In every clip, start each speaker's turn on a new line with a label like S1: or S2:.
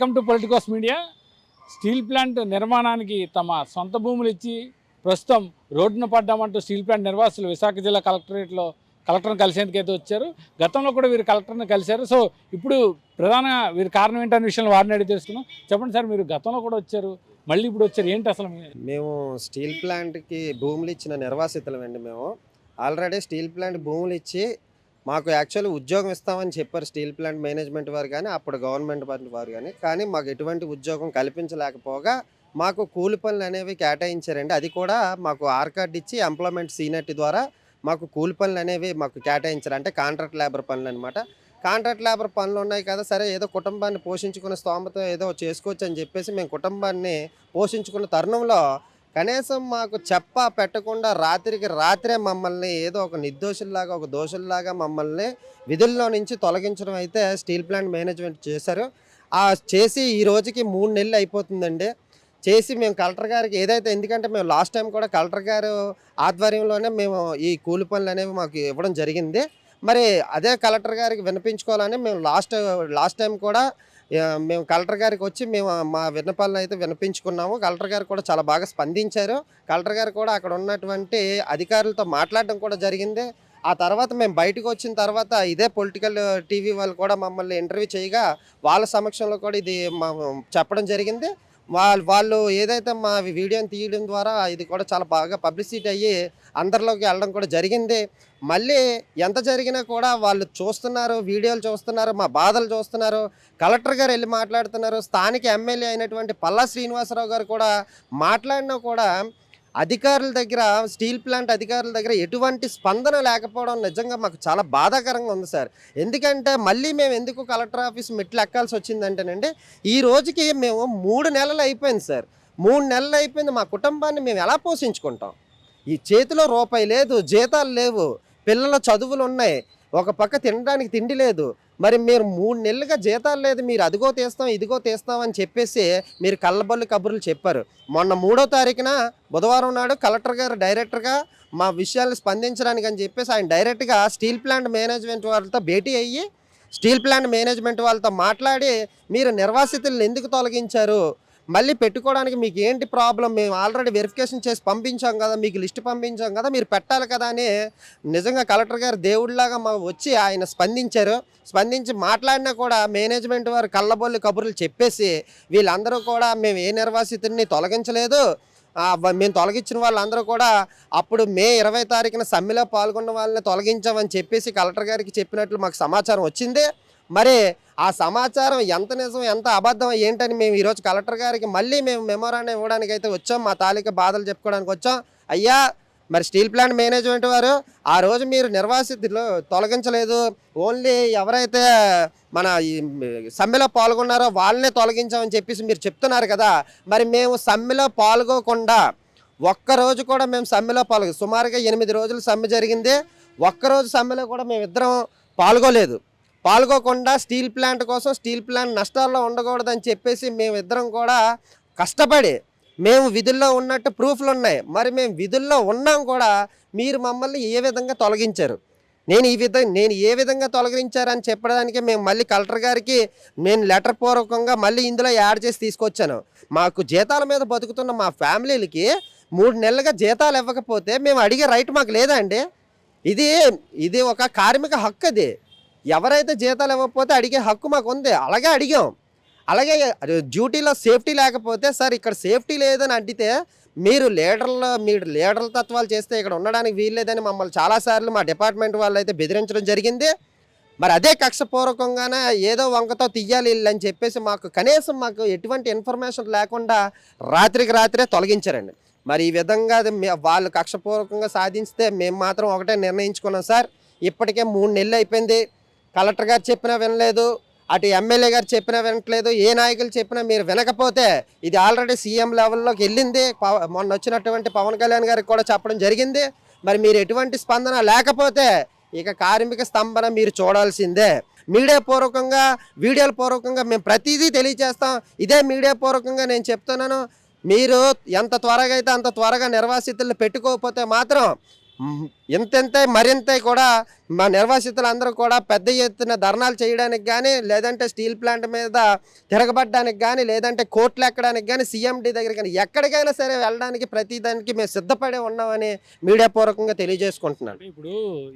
S1: Welcome to Politicos media. Steel plant నిర్మాణానికి తమ సొంత భూములు ఇచ్చి ప్రస్తుతం రోడ్డున పడ్డామంటూ స్టీల్ ప్లాంట్ నిర్వాసులు విశాఖ జిల్లా కలెక్టరేట్లో కలెక్టర్ని కలిసేందుకు అయితే వచ్చారు. గతంలో కూడా వీరు కలెక్టర్ని కలిశారు. సో ఇప్పుడు ప్రధాన వీరి కారణం ఏంటనే విషయంలో వారిని అడిగి తెలుసుకున్నాం చెప్పండి సార్ మీరు గతంలో కూడా వచ్చారు మళ్ళీ ఇప్పుడు వచ్చారు. ఏంటి అసలు
S2: మేము స్టీల్ ప్లాంట్కి భూములు ఇచ్చిన నిర్వాసితులం అండి మేము. ఆల్రెడీ స్టీల్ ప్లాంట్ భూములు ఇచ్చి మాకు యాక్చువల్ ఉద్యోగం ఇస్తామని చెప్పారు స్టీల్ ప్లాంట్ మేనేజ్మెంట్ వారు కానీ అప్పుడు గవర్నమెంట్ వారు కానీ. కానీ మాకు ఎటువంటి ఉద్యోగం కల్పించలేకపోగా మాకు కూలి పనులు అనేవి కేటాయించారండి. అది కూడా మాకు ఆర్ కార్డ్ ఇచ్చి ఎంప్లాయ్మెంట్ సీనెట్ ద్వారా మాకు కూలి పనులు అనేవి మాకు కేటాయించారు. అంటే కాంట్రాక్ట్ లేబర్ పనులు అనమాట కాంట్రాక్ట్ లేబర్ పనులు ఉన్నాయి కదా సరే ఏదో కుటుంబాన్ని పోషించుకునే స్తోమత ఏదో చేసుకోవచ్చు అని చెప్పేసి మేము కుటుంబాన్ని పోషించుకున్న తరుణంలో కనీసం మాకు చెప్ప పెట్టకుండా రాత్రికి రాత్రే మమ్మల్ని ఏదో ఒక నిర్దోషుల్లాగా ఒక దోషుల్లాగా మమ్మల్ని విధుల్లో నుంచి తొలగించడం అయితే స్టీల్ ప్లాంట్ మేనేజ్మెంట్ చేశారు. ఆ చేసి ఈ రోజుకి మూడు నెలలు అయిపోతుందండి. చేసి మేము కలెక్టర్ గారికి ఏదైతే ఎందుకంటే మేము లాస్ట్ టైం కూడా కలెక్టర్ గారు ఆధ్వర్యంలోనే మేము ఈ కూలి పనులు అనేవి మాకు ఇవ్వడం జరిగింది. మరి అదే కలెక్టర్ గారికి వినిపించుకోవాలని మేము లాస్ట్ లాస్ట్ టైం కూడా మేము కలెక్టర్ గారికి వచ్చి మేము మా విన్నపాలను అయితే వినిపించుకున్నాము. కలెక్టర్ గారు కూడా చాలా బాగా స్పందించారు. కలెక్టర్ గారు కూడా అక్కడ ఉన్నటువంటి అధికారులతో మాట్లాడడం కూడా జరిగింది. ఆ తర్వాత మేము బయటకు వచ్చిన తర్వాత ఇదే పొలిటికల్ టీవీ వాళ్ళు కూడా మమ్మల్ని ఇంటర్వ్యూ చేయగా వాళ్ళ సమక్షంలో కూడా ఇది చెప్పడం జరిగింది. వాళ్ళు వాళ్ళు ఏదైతే మా వీడియోని తీయడం ద్వారా ఇది కూడా చాలా బాగా పబ్లిసిటీ అయ్యి అందరిలోకి వెళ్ళడం కూడా జరిగింది. మళ్ళీ ఎంత జరిగినా కూడా వాళ్ళు చూస్తున్నారు వీడియోలు చూస్తున్నారు మా బాధలు చూస్తున్నారు. కలెక్టర్ గారు వెళ్ళి మాట్లాడుతున్నారు. స్థానిక ఎమ్మెల్యే అయినటువంటి పల్లా శ్రీనివాసరావు గారు కూడా మాట్లాడినా కూడా అధికారుల దగ్గర స్టీల్ ప్లాంట్ అధికారుల దగ్గర ఎటువంటి స్పందన లేకపోవడం నిజంగా మాకు చాలా బాధాకరంగా ఉంది సార్. ఎందుకంటే మళ్ళీ మేము ఎందుకు కలెక్టర్ ఆఫీస్ మెట్లు ఎక్కాల్సి వచ్చిందంటేనండి ఈ రోజుకి మేము మూడు నెలలు అయిపోయింది సార్. మూడు నెలలు అయిపోయింది మా కుటుంబాన్ని మేము ఎలా పోషించుకుంటాం? ఈ చేతిలో రూపాయి లేదు జీతాలు లేవు పిల్లల చదువులు ఉన్నాయి ఒక పక్క తినడానికి తిండి లేదు మరి మీరు మూడు నెలలుగా జీతాలు లేదు మీరు అదిగో తీస్తాం ఇదిగో తీస్తాం అని చెప్పేసి మీరు కళ్ళబల్లి కబుర్లు చెప్పారు. మొన్న మూడో తారీఖున బుధవారం నాడు కలెక్టర్ గారు డైరెక్టర్గా మా విషయాలు స్పందించడానికి అని చెప్పేసి ఆయన డైరెక్ట్గా స్టీల్ ప్లాంట్ మేనేజ్మెంట్ వాళ్ళతో భేటీ అయ్యి స్టీల్ ప్లాంట్ మేనేజ్మెంట్ వాళ్ళతో మాట్లాడి మీరు నిర్వాసితులను ఎందుకు తొలగించారు? మళ్ళీ పెట్టుకోవడానికి మీకు ఏంటి ప్రాబ్లం? మేము ఆల్రెడీ వెరిఫికేషన్ చేసి పంపించాం కదా మీకు లిస్ట్ పంపించాం కదా మీరు పెట్టాలి కదా అని నిజంగా కలెక్టర్ గారు దేవుడిలాగా మా వచ్చి ఆయన స్పందించారు. స్పందించి మాట్లాడినా కూడా మేనేజ్మెంట్ వారు కళ్ళబొల్లి కబుర్లు చెప్పేసి వీళ్ళందరూ కూడా మేము ఏ నిర్వాసితుడిని తొలగించలేదు. మేము తొలగించిన వాళ్ళందరూ కూడా అప్పుడు మే ఇరవై తారీఖున సమ్మెలో పాల్గొన్న వాళ్ళని తొలగించామని చెప్పేసి కలెక్టర్ గారికి చెప్పినట్లు మాకు సమాచారం వచ్చింది. మరి ఆ సమాచారం ఎంత నిజం ఎంత అబద్ధం ఏంటని మేము ఈరోజు కలెక్టర్ గారికి మళ్ళీ మేము మెమోరాన్ని ఇవ్వడానికి అయితే వచ్చాం. మా తాలూకా బాధలు చెప్పుకోవడానికి వచ్చాం. అయ్యా మరి స్టీల్ ప్లాంట్ మేనేజ్మెంట్ వారు ఆ రోజు మీరు నిర్వాసితులు తొలగించలేదు. ఓన్లీ ఎవరైతే మన సమ్మెలో పాల్గొన్నారో వాళ్ళనే తొలగించామని చెప్పేసి మీరు చెప్తున్నారు కదా. మరి మేము సమ్మెలో పాల్గొకుండా ఒక్కరోజు కూడా మేము సమ్మెలో పాల్గొ సుమారుగా ఎనిమిది రోజులు సమ్మె జరిగింది. ఒక్కరోజు సమ్మెలో కూడా మేము ఇద్దరం పాల్గొలేదు. పాల్గొకుండా స్టీల్ ప్లాంట్ కోసం స్టీల్ ప్లాంట్ నష్టాల్లో ఉండకూడదని చెప్పేసి మేమిద్దరం కూడా కష్టపడి మేము విధుల్లో ఉన్నట్టు ప్రూఫ్లు ఉన్నాయి. మరి మేము విధుల్లో ఉన్నాం కూడా మీరు మమ్మల్ని ఏ విధంగా తొలగించారు? నేను ఈ విధంగా నేను ఏ విధంగా తొలగించారని చెప్పడానికి మేము మళ్ళీ కలెక్టర్ గారికి నేను లెటర్ పూర్వకంగా మళ్ళీ ఇందులో యాడ్ చేసి తీసుకొచ్చాను. మాకు జీతాల మీద బతుకుతున్న మా ఫ్యామిలీలకి మూడు నెలలుగా జీతాలు ఇవ్వకపోతే మేము అడిగే రైట్ మాకు లేదా ఇది ఇది ఒక కార్మిక హక్కు అది. ఎవరైతే జీతాలు ఇవ్వకపోతే అడిగే హక్కు మాకు ఉంది. అలాగే అడిగాం. అలాగే డ్యూటీలో సేఫ్టీ లేకపోతే సార్ ఇక్కడ సేఫ్టీ లేదని అడిగితే మీరు లీడర్లు మీరు లీడర్ల తత్వాలు చేస్తే ఇక్కడ ఉండడానికి వీల్లేదని మమ్మల్ని చాలాసార్లు మా డిపార్ట్మెంట్ వాళ్ళు అయితే బెదిరించడం జరిగింది. మరి అదే కక్షపూర్వకంగానే ఏదో వంకతో తీయాలి అని చెప్పేసి మాకు కనీసం మాకు ఎటువంటి ఇన్ఫర్మేషన్ లేకుండా రాత్రికి రాత్రే తొలగించారండి. మరి ఈ విధంగా అది వాళ్ళు కక్షపూర్వకంగా సాధించితే మేము మాత్రం ఒకటే నిర్ణయించుకున్నాం సార్. ఇప్పటికే మూడు నెలలు అయిపోయింది. కలెక్టర్ గారు చెప్పినా వినలేదు అటు ఎమ్మెల్యే గారు చెప్పినా వినట్లేదు ఏ నాయకులు చెప్పినా మీరు వినకపోతే ఇది ఆల్రెడీ సీఎం లెవెల్లోకి వెళ్ళింది. మొన్న వచ్చినటువంటి పవన్ కళ్యాణ్ గారికి కూడా చెప్పడం జరిగింది. మరి మీరు ఎటువంటి స్పందన లేకపోతే ఇక కార్మిక స్తంభన మీరు చూడాల్సిందే. మీడియా పూర్వకంగా వీడియోల పూర్వకంగా మేము ప్రతిదీ తెలియజేస్తాం. ఇదే మీడియా పూర్వకంగా నేను చెప్తున్నాను. మీరు ఎంత త్వరగా అయితే అంత త్వరగా నిర్వాసితులను పెట్టుకోకపోతే మాత్రం ఇంతెంత మరింత కూడా మా నిర్వాసితులందరూ కూడా పెద్ద ఎత్తున ధర్నాలు చేయడానికి కానీ లేదంటే స్టీల్ ప్లాంట్ మీద తిరగబడడానికి కానీ లేదంటే కోర్టులు ఎక్కడానికి కానీ సీఎండి దగ్గర కానీ ఎక్కడికైనా సరే వెళ్ళడానికి ప్రతి దానికి మేము సిద్ధపడే ఉన్నామని మీడియా పూర్వకంగా తెలియజేసుకుంటున్నాను.
S1: ఇప్పుడు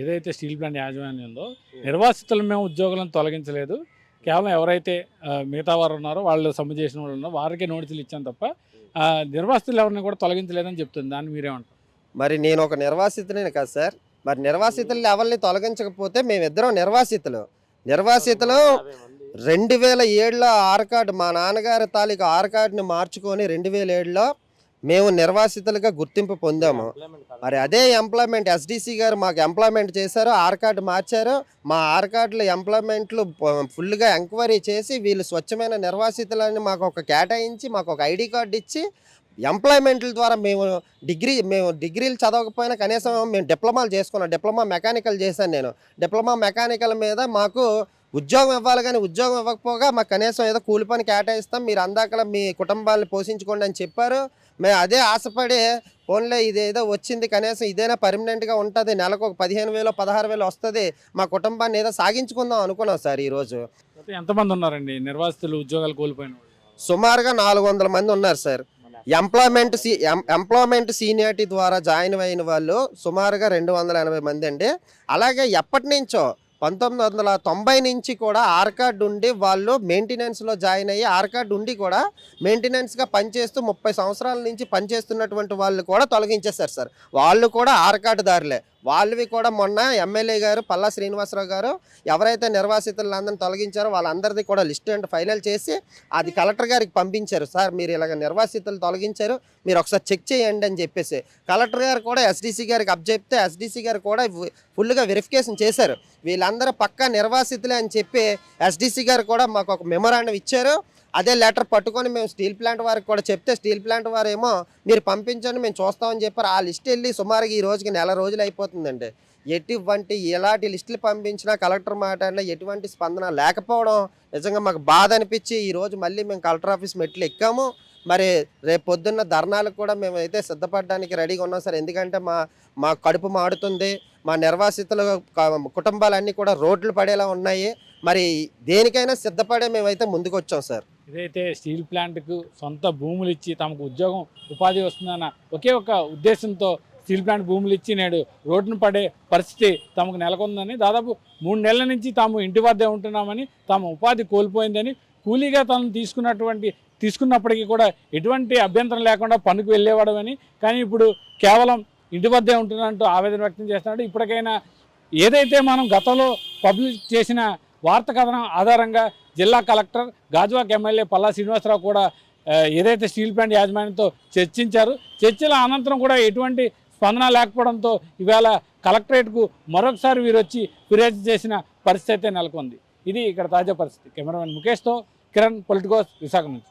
S1: ఏదైతే స్టీల్ ప్లాంట్ యాజమాన్యంలో నిర్వాసితులు మేము ఉద్యోగులను తొలగించలేదు. కేవలం ఎవరైతే మిగతా వారు ఉన్నారో వాళ్ళు సమ్మె చేసిన వాళ్ళు ఉన్నారో వారికే నోటీసులు ఇచ్చాం తప్ప ఆ, నిర్వాసితులు ఎవరిని కూడా తొలగించలేదని చెప్తుంది. దాన్ని మీరేమంటారు?
S2: మరి నేను ఒక నిర్వాసితుని కదా సార్. మరి నిర్వాసితులు ఎవరిని తొలగించకపోతే మేమిద్దరం నిర్వాసితులు. నిర్వాసితులు రెండు వేల ఏడులో ఆర్కార్డు మా నాన్నగారి తాలూకు ఆర్కార్డుని మార్చుకొని రెండు వేల ఏడులో మేము నిర్వాసితులుగా గుర్తింపు పొందాము. మరి అదే ఎంప్లాయ్మెంట్ ఎస్డిసి గారు మాకు ఎంప్లాయ్మెంట్ చేశారు ఆర్కార్డు మార్చారు. మా ఆర్కార్డులు ఎంప్లాయ్మెంట్లు ఫుల్గా ఎంక్వైరీ చేసి వీళ్ళు స్వచ్ఛమైన నిర్వాసితులని మాకు ఒక కేటాయించి మాకు ఒక ఐడి కార్డు ఇచ్చి ఎంప్లాయ్మెంట్ల ద్వారా మేము డిగ్రీ మేము డిగ్రీలు చదవకపోయినా కనీసం మేము డిప్లొమాలు చేసుకున్నాం. డిప్లొమా మెకానికల్ చేశాను నేను. డిప్లొమా మెకానికల్ మీద మాకు ఉద్యోగం ఇవ్వాలి కానీ ఉద్యోగం ఇవ్వకపోగా మాకు కనీసం ఏదో కూలి పని కేటాయిస్తాం. మీరు అందాకలా మీ కుటుంబాన్ని పోషించుకోండి అని చెప్పారు. మేము అదే ఆశపడి ఓన్లీ ఇదేదో వచ్చింది కనీసం ఇదేనా పర్మనెంట్గా ఉంటుంది నెలకు ఒక పదిహేను వేలు పదహారు వేలు వస్తుంది మా కుటుంబాన్ని ఏదో సాగించుకుందాం అనుకున్నాం సార్ ఈరోజు.
S1: ఎంతమంది ఉన్నారండి? నిర్వాసితులు ఉద్యోగాలు కోల్పోయిన?
S2: సుమారుగా నాలుగు వందల మంది ఉన్నారు సార్. ఎంప్లాయ్మెంట్ సీ ఎం- ఎంప్లాయ్మెంట్ సీనియారిటీ ద్వారా జాయిన్ అయిన వాళ్ళు సుమారుగా రెండు వందల ఎనభై మంది అండి. అలాగే ఎప్పటి నుంచో పంతొమ్మిది వందల తొంభై నుంచి కూడా ఆర్ కార్డు ఉండి వాళ్ళు మెయింటెనెన్స్లో జాయిన్ అయ్యి ఆర్ కార్డు ఉండి కూడా మెయింటెనెన్స్గా పనిచేస్తూ ముప్పై సంవత్సరాల నుంచి పనిచేస్తున్నటువంటి వాళ్ళు కూడా తొలగించేశారు సార్. వాళ్ళు కూడా ఆర్ కార్డుదారులే వాళ్ళవి కూడా మొన్న ఎమ్మెల్యే గారు పల్లా శ్రీనివాసరావు గారు ఎవరైతే నిర్వాసితులందరిని తొలగించారో వాళ్ళందరిది కూడా లిస్ట్ అండ్ ఫైనల్ చేసి అది కలెక్టర్ గారికి పంపించారు. సార్ మీరు ఇలాగ నిర్వాసితులు తొలగించారు మీరు ఒకసారి చెక్ చేయండి అని చెప్పేసి. కలెక్టర్ గారు కూడా ఎస్డీసీ గారికి అప్ చెప్తే ఎస్డీసీ గారు కూడా ఫుల్గా వెరిఫికేషన్ చేశారు. వీళ్ళందరూ పక్కా నిర్వాసితులే అని చెప్పి ఎస్డీసీ గారు కూడా మాకు ఒక మెమోరాండం ఇచ్చారు. అదే లెటర్ పట్టుకొని మేము స్టీల్ ప్లాంట్ వారికి కూడా చెప్తే స్టీల్ ప్లాంట్ వారు ఏమో మీరు పంపించండి మేము చూస్తామని చెప్పారు. ఆ లిస్ట్ వెళ్ళి సుమారుగా ఈ రోజుకి నెల రోజులు అయిపోతుందండి. ఎటువంటి ఎలాంటి లిస్టులు పంపించినా కలెక్టర్ మాట్లాడినా ఎటువంటి స్పందన లేకపోవడం నిజంగా మాకు బాధ అనిపించి ఈరోజు మళ్ళీ మేము కలెక్టర్ ఆఫీస్ మెట్లు ఎక్కాము. మరి రేపు పొద్దున్న ధర్నాలకు కూడా మేము అయితే సిద్ధపడడానికి రెడీగా ఉన్నాం సార్. ఎందుకంటే మా మా కడుపు మాడుతుంది. మా నిర్వాసితుల కుటుంబాలన్నీ కూడా రోడ్లు పడేలా ఉన్నాయి. మరి దేనికైనా సిద్ధపడే మేమైతే ముందుకు వచ్చాం సార్.
S1: ఇదైతే స్టీల్ ప్లాంట్కు సొంత భూములు ఇచ్చి తమకు ఉద్యోగం ఉపాధి వస్తుందన్న ఒకే ఒక ఉద్దేశంతో స్టీల్ ప్లాంట్ భూములు ఇచ్చి నేడు రోడ్డును పడే పరిస్థితి తమకు నెలకొందని దాదాపు మూడు నెలల నుంచి తాము ఇంటి వద్దే ఉంటున్నామని తాము ఉపాధి కోల్పోయిందని కూలీగా తను తీసుకున్నటువంటి తీసుకున్నప్పటికీ కూడా ఎటువంటి అభ్యంతరం లేకుండా పనుకు వెళ్ళేవాడమని కానీ ఇప్పుడు కేవలం ఇంటి వద్దే ఉంటున్నట్టు ఆవేదన వ్యక్తం చేస్తున్నాడు. ఇప్పటికైనా ఏదైతే మనం గతంలో పబ్లిష్ చేసిన వార్త కథనం ఆధారంగా జిల్లా కలెక్టర్ గాజువాక్ ఎమ్మెల్యే పల్లా శ్రీనివాసరావు కూడా ఏదైతే స్టీల్ ప్లాంట్ యాజమాన్యంతో చర్చించారు చర్చల అనంతరం కూడా ఎటువంటి స్పందన లేకపోవడంతో ఇవాళ కలెక్టరేట్కు మరొకసారి వీరు వచ్చి ఫిర్యాదు చేసిన పరిస్థితి అయితే నెలకొంది. ఇది ఇక్కడ తాజా పరిస్థితి. కెమెరామెన్ ముఖేష్తో కిరణ్ పొలిటికోస్ విశాఖ నుంచి